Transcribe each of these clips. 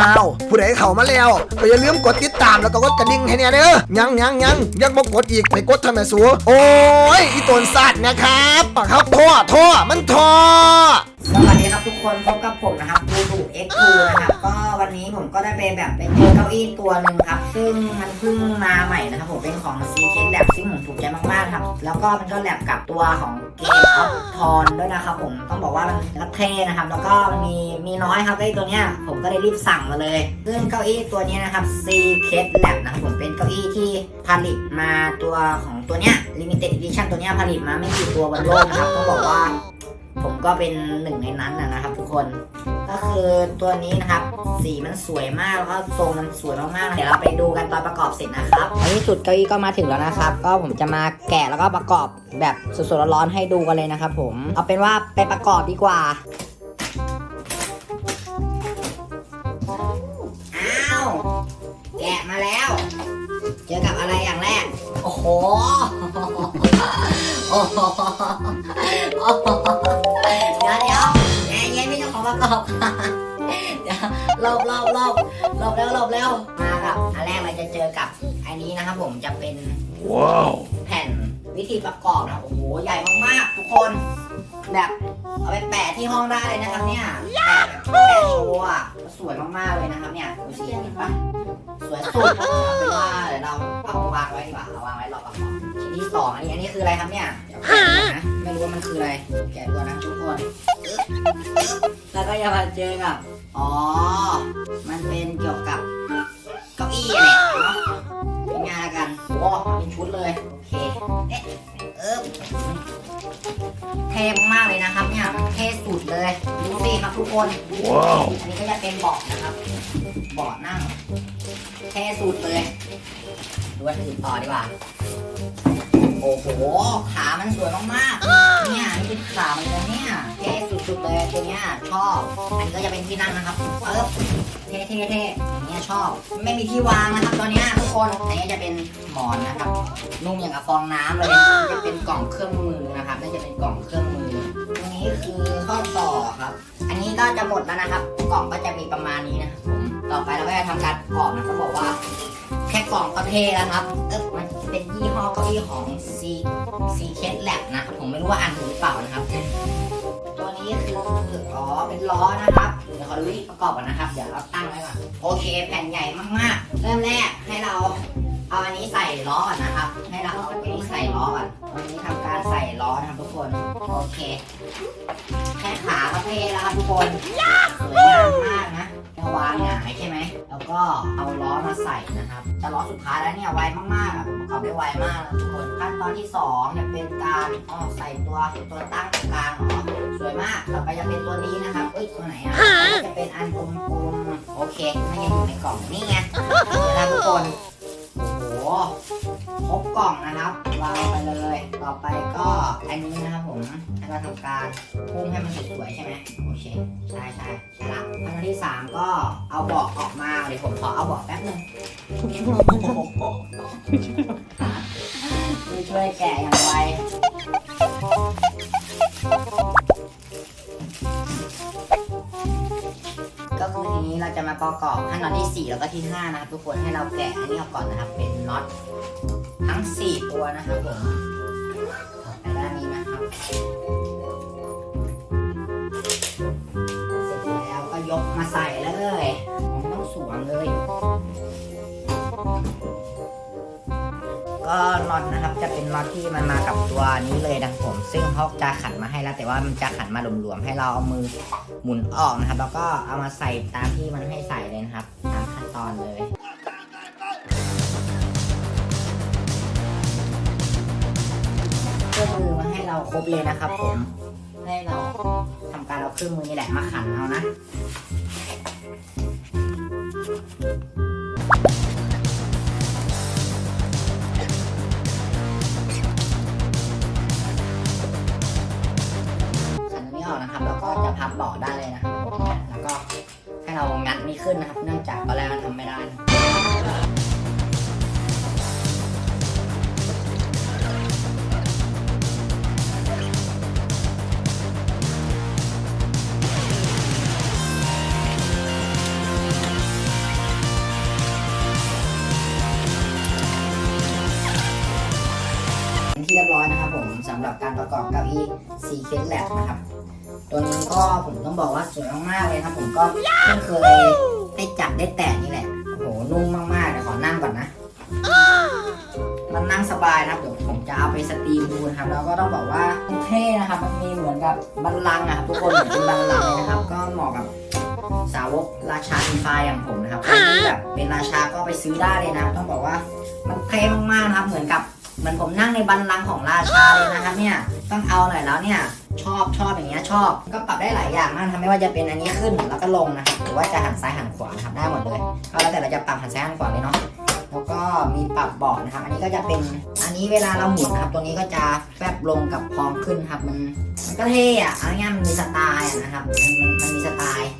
อ้าว ผู้ใดเข้ามาแล้วก็อย่าลืมกดติดตามแล้วก็กดกระดิ่งให้เนี่ยเด้อยังยังยังยังบ่กดอีกไปกดทำไมสูโอ้ยอีตนสัตว์นะครับปากครับท่อท่อมันท่อสวัสดีครับทุกคนพบกับผมนะครับบูดู X2 นะครับก็วันนี้ผมก็ได้ไปแบบไปเจอเก้าอี้ตัวหนึ่งครับ ซึ่งมันเพิ่งมาใหม่นะครับผมเป็นของ c k e n Lab ซึ่งผมถูกใจมากๆครับ แล้วก็มันก็แลบกับตัวของเกมออฟทอนด้วยนะครับผมต้องบอกว่ามันก็เท่นะครับ แล้วก็มีมีน้อยครับเก้าอี้ตัวเนี้ยผมก็เลยรีบสั่งมาเลย ซึ่งเก้าอี้ตัวนี้นะครับ c k e n Lab นะครับผมเป็นเก้าอี้ที่ผลิตมาตัวของตัวเนี้ย Limited Edition ตัวเนี้ยผลิตมาไม่กี่ตัวบนโลกนะครับต้องบอกว่า ผมก็เป็นหนึ่งในนั้นนะครับทุกคน ก็คือตัวนี้นะครับ สีมันสวยมากแล้วก็ทรงมันสวยมากๆเดี๋ยวเราไปดูกันตอนประกอบเสร็จนะครับในที่สุดเก้าอี้ก็มาถึงแล้วนะครับ ก็ผมจะมาแกะแล้วก็ประกอบแบบสดๆร้อนๆให้ดูกันเลยนะครับ ผมเอาเป็นว่าไปประกอบดีกว่าอ้าวแกะมาแล้ว เจอกับอะไรอย่างแรกโอ้โหโอ้โห เดี๋ยวหลบหลบหลบหลบแล้วหลบแล้วมาครับอันแรกเราจะเจอกับอันนี้นะครับผมจะเป็นว้าวแผ่นวิธีประกอบนะโอ้โหใหญ่มากๆ ทุกคนแบบเอาไปแปะที่ห้องได้เลยนะครับเนี่ยแปะแปะโชว์อะสวยมากๆเลยนะครับเนี่ยดูสิเห็นปะสวยสุดเอาเป็นว่าเดี๋ยวเราเอาวางไว้ดีกว่าเอาวางไว้รอประกอบชิ้นที่สองอันนี้อันนี้คืออะไรครับเนี่ย เดี๋ยวแกะดูนะไม่รู้ว่ามันคืออะไร แกะดูนะทุกคนอึ๊บอึ๊บแล้วก็จะมาเจอกับ อ๋อ มันเป็นเกี่ยวกับเก้าอี้อะเนี่ยเนาะเป็นงานละกันโอ้เป็นชุดเลย โอเคเอ๊ะเออเท่มากเลยนะครับเนี่ยเท่สุดเลยดูสิครับทุกคนว้าวอันนี้ก็จะเป็นเบาะนะครับเบาะนั่งเท่สุดเลยดูอันอื่นต่อดีกว่า โอ้โห ขามันสวยมากๆ เนี่ยนี่เป็นขามันเลยเนี่ยเท่สุดๆเลยตัวเนี้ยชอบ อันนี้ก็จะเป็นที่นั่งนะครับปึ๊บเท่เท่เท่เงี้ยชอบ ไม่มีที่วางนะครับตอนเนี้ยทุกคน อันนี้จะเป็นหมอนนะครับ นุ่มอย่างกับฟองน้ำเลยจะเป็นกล่องเครื่องมือนะครับน่าจะเป็นกล่องเครื่องมือตรงนี้คือข้อต่อครับ อันนี้ก็จะหมดแล้วนะครับ กล่องก็จะมีประมาณนี้นะครับผม ต่อไปเราก็จะทำการประกอบนะเขาบอกว่า แค่กล่องก็เท่แล้วครับเออ เป็นยี่ห้อเก้าอี้ของ C C K Lab นะครับผมไม่รู้ว่าอ่านถูกหรือเปล่านะครับ ตัวนี้คืออ๋อเป็นล้อนะครับ เดี๋ยวขอดูวิธีประกอบก่อนนะครับ เดี๋ยวเราตั้งไว้ก่อนโอเค แผ่นใหญ่มากๆ เริ่มแรกให้เราเอาอันนี้ใส่ล้อก่อนนะครับ ให้เราเอาอันนี้ใส่ล้อก่อนวันนี้ทำการใส่ล้อนะครับทุกคน โอเค แค่ขาก็เท่แล้วครับทุกคนสวยงามมากนะ ได้ไวมากนะทุกคน ขั้นตอนที่สองเนี่ยเป็นการอ๋อใส่ตัวตัวตั้งตรงกลางเหรอสวยมาก ต่อไปจะเป็นตัวนี้นะครับ เอ้ยตัวไหนอะ จะเป็นอันกลมๆ โอเคไม่ยังอยู่ในกล่องนี่ไงเดี๋ยวนะทุกคน โอ้โหครบกล่องนะครับวางไปเลย ต่อไปก็อันนี้นะครับผมให้เราทำการพุ่งให้มันสวยๆใช่ไหมโอเค ใช่ใช่ใช่ละขั้นตอนที่สามก็เอาเบาะออกมาเดี๋ยวผมขอเอาเบาะแป๊บนึง จะมาประกอบขั้นตอนที่ 4 แล้วก็ที่ 5 นะครับ ทุกคนให้เราแกะอันนี้ออกก่อนนะครับ เป็นน็อตทั้ง 4 ตัวนะครับผม ก็น็อตนะครับจะเป็นน็อตที่มันมากับตัวนี้เลยนะผม ซึ่งเขาจะขันมาให้แล้ว แต่ว่ามันจะขันมาหลวมๆให้เราเอามือหมุนออกนะครับ แล้วก็เอามาใส่ตามที่มันให้ใส่เลยนะครับตามขั้นตอนเลยเครื่องมือมาให้เราครบเลยนะครับ ผมให้เราทำการเอาเครื่องมือนี่แหละมาขันเอานะึ้นนะครับ เนื่องจากตอนแรกมันทำไม่ได้นะที่เรียบร้อยนะครับผมสำหรับการประกอบเก้าอี้ซีเคสแลบนะครับ ตัวนี้ก็ผมต้องบอกว่าสวยมากๆเลยครับผมก็เพิ่งเคย ได้จับได้แตะนี่แหละ โอ้โห นุ่มมากๆเดี๋ยวขอนั่งก่อนนะ มันนั่งสบายนะครับ เดี๋ยวผมจะเอาไปสตรีมดูนะครับ แล้วก็ต้องบอกว่ามันเท่นะครับ มันมีเหมือนกับบัลลังก์อะครับทุกคนเหมือนเป็นบัลลังก์เลยนะครับ ก็เหมาะกับสาวกราชาอินไฟอย่างผมนะครับใครที่แบบเป็นราชาก็ไปซื้อได้เลยนะ ต้องบอกว่ามันเท่มากๆนะครับ เหมือนกับ เหมือนผมนั่งในบันลังก์ของราชาเลยนะครับเนี่ยต้องเอาหน่อยแล้วเนี่ยชอบชอบอย่างเงี้ยชอบ ก็ปรับได้หลายอย่างมากทำไม่ว่าจะเป็นอันนี้ขึ้นแล้วก็ลงนะครับหรือว่าจะหันซ้ายหันขวานะครับได้หมดเลยก็แล้วแต่เราจะปรับหันซ้ายหันขวาเลยเนาะแล้วก็มีปรับเบาะนะครับ อันนี้ก็จะเป็น อันนี้เวลาเราหมุนนะครับตัวนี้ก็จะแฟบลงกับพองขึ้นครับ มัน มันก็เท่อะเอาง่ายมันมีสไตล์อะนะครับ มันมันมีสไตล์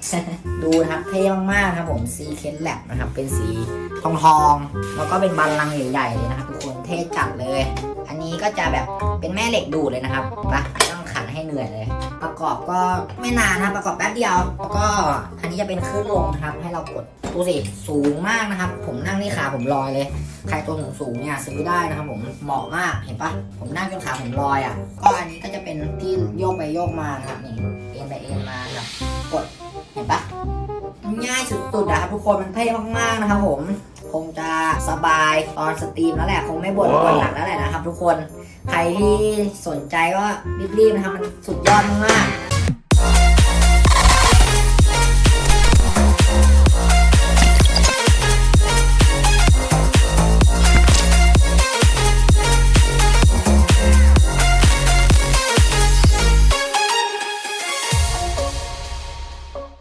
ดูนะครับเท่มากๆครับผมซีเคนแลบนะครับ เป็นสีทองทองแล้วก็เป็นบันลังก์ใหญ่ๆเลยนะครับทุกคนเท่จัดเลย อันนี้ก็จะแบบเป็นแม่เหล็กดูดเลยนะครับปะ ให้เหนื่อยเลย ประกอบก็ไม่นานนะครับประกอบแป๊บเดียวแล้วก็อันนี้จะเป็นขึ้นลงนะครับ ให้เรากดดูสิสูงมากนะครับ ผมนั่งนี่ขาผมลอยเลย ใครตัวสูงสูงเนี่ยซื้อได้นะครับ ผมเหมาะมากเห็นปะผมนั่งจนขาผมลอยอะ ก็อันนี้ก็จะเป็นที่โยกไปโยกมานะครับนี่เอ็นไปเอ็นมานะครับกดเห็นปะง่ายสุดๆนะครับทุกคนมันเท่มากๆนะครับผม สบายตอนสตรีมแล้วแหละคงไม่บ่นปวดหลังแล้วแหละนะครับทุกคน ใครที่สนใจก็รีบๆนะครับมันสุดยอดมากๆ